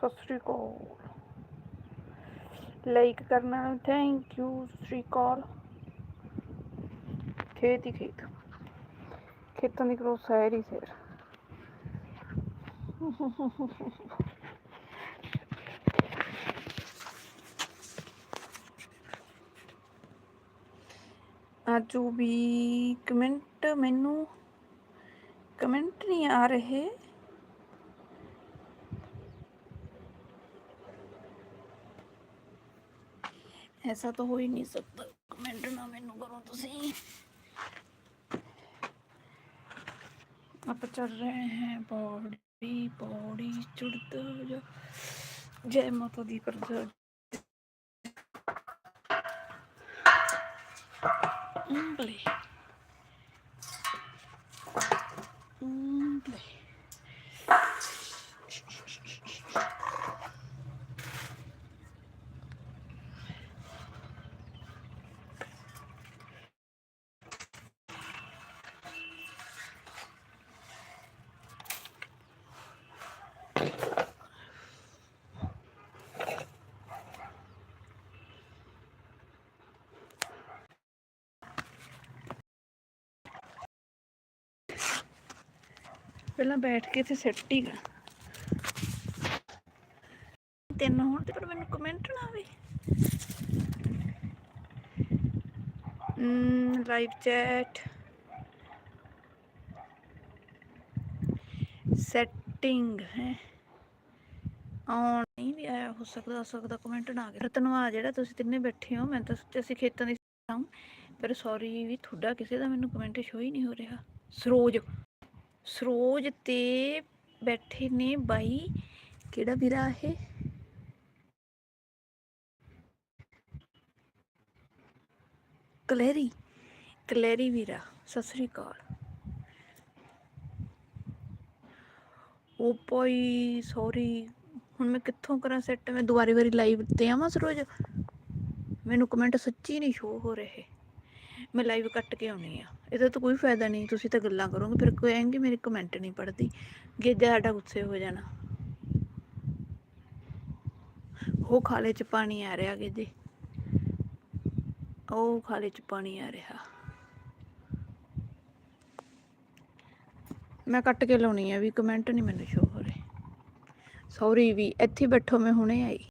ਸਤਿ ਸ੍ਰੀ ਅਕਾਲ ਲਾਈਕ ਕਰਨਾ ਥੈਂਕ ਯੂ ਸਤਿ ਸ੍ਰੀ ਅਕਾਲ ਖੇਤ ਹੀ ਖੇਤ ਖੇਤਾਂ ਦੀ ਕਰੋ ਸੈਰ ਹੀ ਸੈਰ ਆਜੂ ਵੀ ਕਮੈਂਟ ਮੈਨੂੰ ਕਮੈਂਟ ਨਹੀਂ ਆ ਰਹੇ ऐसा तो हो ही नहीं सकता कमेंट ना मैनू करो तुसी आप चल रहे हैं पौड़ी पौड़ी चढ़ते जा जय माता दी कर जा ਉਂਗਲੀ ਪਹਿਲਾਂ ਬੈਠ ਕੇ ਤੇ ਸੈੱਟ ਹੀ ਤਿੰਨ ਹੋਣ ਤੇ ਪਰ ਮੈਨੂੰ ਕਮੈਂਟ ਨਾ ਆਵੇ। ਲਾਈਵ ਚੈਟ ਸੈਟਿੰਗ ਹੈ। ਆਉਣ ਨਹੀਂ ਵੀ ਆਇਆ, ਹੋ ਸਕਦਾ ਹੋ ਸਕਦਾ ਕਮੈਂਟ ਨਾ ਆ ਧੰਨਵਾਦ ਜਿਹੜਾ ਤੁਸੀਂ ਤਿੰਨੇ ਬੈਠੇ ਹੋ, ਮੈਂ ਤਾਂ ਸੋਚਿਆ ਅਸੀਂ ਖੇਤਾਂ ਦੀ ਹਾਂ ਪਰ ਸੌਰੀ ਵੀ ਤੁਹਾਡਾ ਕਿਸੇ ਦਾ ਮੈਨੂੰ ਕਮੈਂਟ ਸ਼ੋ ਹੀ ਨਹੀਂ ਹੋ ਰਿਹਾ। ਸਰੋਜ। ਸਰੋਜ ਤੇ ਬੈਠੇ ਨੇ ਬਾਈ। ਕਿਹੜਾ ਵੀਰਾ ਇਹ? ਕਲੈਰੀ ਕਲੈਰੀ ਵੀਰਾ, ਸਤਿ ਸ੍ਰੀ ਅਕਾਲ। ਉਹ ਭਾਈ ਸੌਰੀ ਹੁਣ ਮੈਂ ਕਿੱਥੋਂ ਕਰਾਂ ਸੈੱਟ ਮੈਂ ਦੁਬਾਰੇ ਵਾਰੀ ਲਾਈਵ ਤੇ ਆਵਾਂ ਸਰੋਜ? ਮੈਨੂੰ ਕਮੈਂਟ ਸੱਚੀ ਨਹੀਂ ਸ਼ੋ ਹੋ ਰਹੇ। ਮੈਂ ਲਾਈਵ ਕੱਟ ਕੇ ਆਉਣੀ ਆ। ਇਹਦਾ ਤਾਂ ਕੋਈ ਫਾਇਦਾ ਨਹੀਂ, ਤੁਸੀਂ ਤਾਂ ਗੱਲਾਂ ਕਰੋਗੇ, ਫਿਰ ਕਹੇਂਗੇ ਮੇਰੇ ਕਮੈਂਟ ਨਹੀਂ ਪੜਦੀ ਗੇਜਾ ਸਾਡਾ ਗੁੱਸੇ ਹੋ ਜਾਣਾ। ਉਹ ਖਾਲੇ ਚ ਪਾਣੀ ਆ ਰਿਹਾ ਗੇਜੇ ਉਹ ਖਾਲੇ ਚ ਪਾਣੀ ਆ ਰਿਹਾ। ਮੈਂ ਕੱਟ ਕੇ ਲਾਉਣੀ ਆ, ਵੀ ਕਮੈਂਟ ਨਹੀਂ ਮੈਨੂੰ ਸ਼ੋ ਹੋ ਰਹੇ। ਸੌਰੀ ਵੀ, ਇੱਥੇ ਬੈਠੋ, ਮੈਂ ਹੁਣੇ ਆਈ।